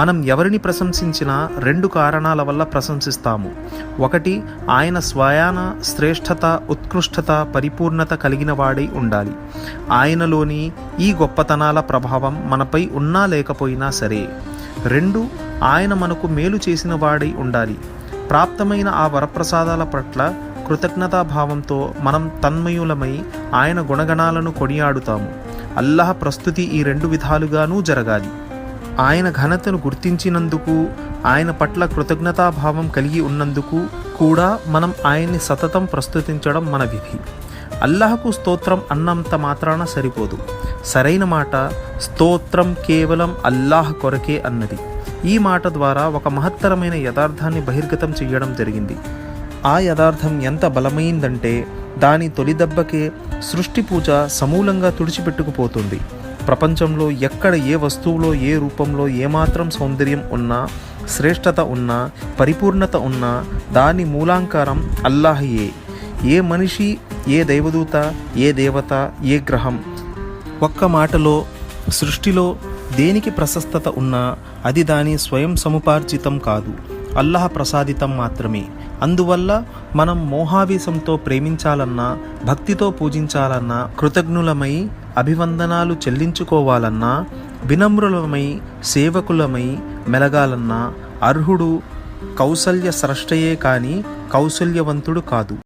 మనం ఎవరిని ప్రశంసించినా రెండు కారణాల వల్ల ప్రశంసిస్తాము. ఒకటి ఆయన స్వయాన శ్రేష్టత ఉత్కృష్టత పరిపూర్ణత కలిగిన వాడై ఉండాలి. ఆయనలోని ఈ గొప్పతనాల ప్రభావం మనపై ఉన్నా లేకపోయినా సరే. రెండు ఆయన మనకు మేలు చేసిన వాడై ఉండాలి. ప్రాప్తమైన ఆ వరప్రసాదాల పట్ల కృతజ్ఞతాభావంతో మనం తన్మయులమై ఆయన గుణగణాలను కొనియాడుతాము. అల్లహ ప్రస్తుతి ఈ రెండు విధాలుగానూ జరగాలి. ఆయన ఘనతను గుర్తించినందుకు ఆయన పట్ల కృతజ్ఞతాభావం కలిగి ఉన్నందుకు కూడా మనం ఆయన్ని సతతం ప్రస్తుతించడం మన విధి. అల్లాహకు స్తోత్రం అన్నంత మాత్రాన సరిపోదు. సరైన మాట స్తోత్రం కేవలం అల్లాహ్ కొరకే అన్నది. ఈ మాట ద్వారా ఒక మహత్తరమైన యథార్థాన్ని బహిర్గతం చేయడం జరిగింది. ఆ యథార్థం ఎంత బలమైందంటే దాని తొలి దెబ్బకే సృష్టి పూజ సమూలంగా తుడిచిపెట్టుకుపోతుంది. ప్రపంచంలో ఎక్కడ ఏ వస్తువులో ఏ రూపంలో ఏమాత్రం సౌందర్యం ఉన్నా శ్రేష్టత ఉన్నా పరిపూర్ణత ఉన్నా దాని మూలాంకారం అల్లాహయే. ఏ మనిషి ఏ దైవదూత ఏ దేవత ఏ గ్రహం ఒక్క మాటలో సృష్టిలో దేనికి ప్రశస్తత ఉన్నా అది దాని స్వయం సముపార్జితం కాదు. అల్లాహ ప్రసాదితం మాత్రమే. అందువల్ల మనం మోహావేశంతో ప్రేమించాలన్నా భక్తితో పూజించాలన్నా కృతజ్ఞులమై అభివందనాలు చెల్లించుకోవాలన్నా వినమ్రులమై సేవకులమై మెలగాలన్నా అర్హుడు కౌసల్య స్రష్టయే కానీ కౌసల్యవంతుడు కాదు.